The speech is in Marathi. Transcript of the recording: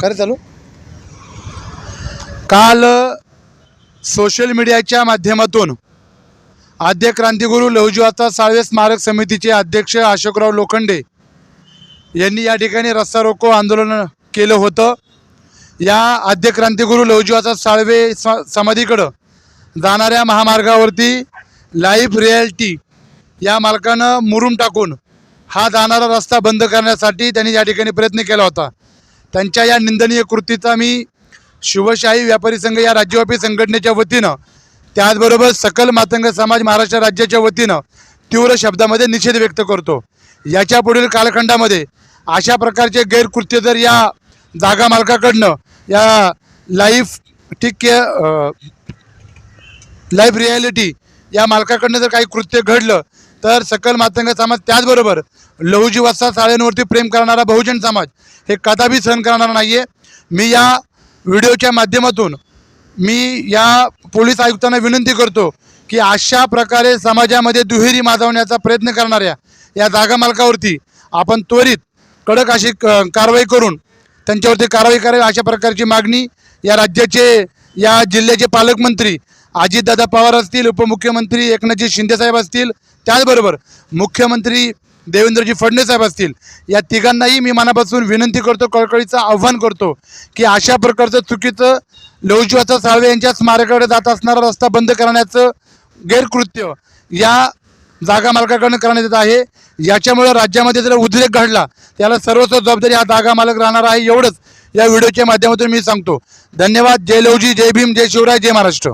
खरं चालू? काल सोशल मीडियाच्या माध्यमातून आद्य क्रांतिगुरू लहुजीवाचा साळवे स्मारक समितीचे अध्यक्ष अशोकराव लोखंडे यांनी या ठिकाणी रस्ता रोको आंदोलन केलं होतं. या आद्य क्रांतिगुरू लहुजीवाचा साळवे स- समाधीकडं जाणाऱ्या महामार्गावरती लाईफ रिॲलिटी या मालकानं मुरुम टाकून हा जाणारा रस्ता बंद करण्यासाठी त्यांनी या ठिकाणी प्रयत्न केला होता. त्यांच्या या निंदनीय कृतीचा मी शिवशाही व्यापारी संघ या राज्यव्यापी संघटनेच्या वतीनं त्याचबरोबर सकल मातंग समाज महाराष्ट्र राज्याच्या वतीनं तीव्र शब्दामध्ये निषेध व्यक्त करतो. याच्या पुढील कालखंडामध्ये अशा प्रकारचे गैरकृत्य जर या जागा मालकाकडनं या लाईफ ठीक आहे लाईफ रिॲलिटी या मालकाकडनं जर काही कृत्य घडलं तर सकल मातंग समाज त्याचबरोबर लहुजी वस्ता साळ्यांवरती प्रेम करणारा बहुजन समाज हे कदापि सहन करणार नाही आहे मी या व्हिडिओच्या माध्यमातून मी या पोलीस आयुक्तांना विनंती करतो की अशा प्रकारे समाजामध्ये दुहेरी माजवण्याचा प्रयत्न करणाऱ्या या जागा मालकावरती आपण त्वरित कडक अशी क- कारवाई करून त्यांच्यावरती कारवाई करावी अशा प्रकारची मागणी या राज्याचे या जिल्ह्याचे पालकमंत्री अजितदादा पवार असतील उपमुख्यमंत्री एकनाथजी शिंदेसाहेब असतील त्याचबरोबर मुख्यमंत्री देवेंद्रजी फडणवीस साहेब असतील या तिघांनाही मी मनापासून विनंती करतो कळकळीचं आव्हान करतो की अशा प्रकारचं चुकीचं लवजीवाचा साळवे यांच्या स्मारकाकडे जात असणारा रस्ता बंद करण्याचं गैरकृत्य या जागा मालकाकडनं करण्यात येत आहे. याच्यामुळं राज्यामध्ये जर उद्रेक घडला त्याला सर्वस्व जबाबदारी हा जागा मालक राहणार आहे एवढंच या व्हिडिओच्या माध्यमातून मी सांगतो. धन्यवाद. जय लवजी जय भीम जय शिवराय जय महाराष्ट्र.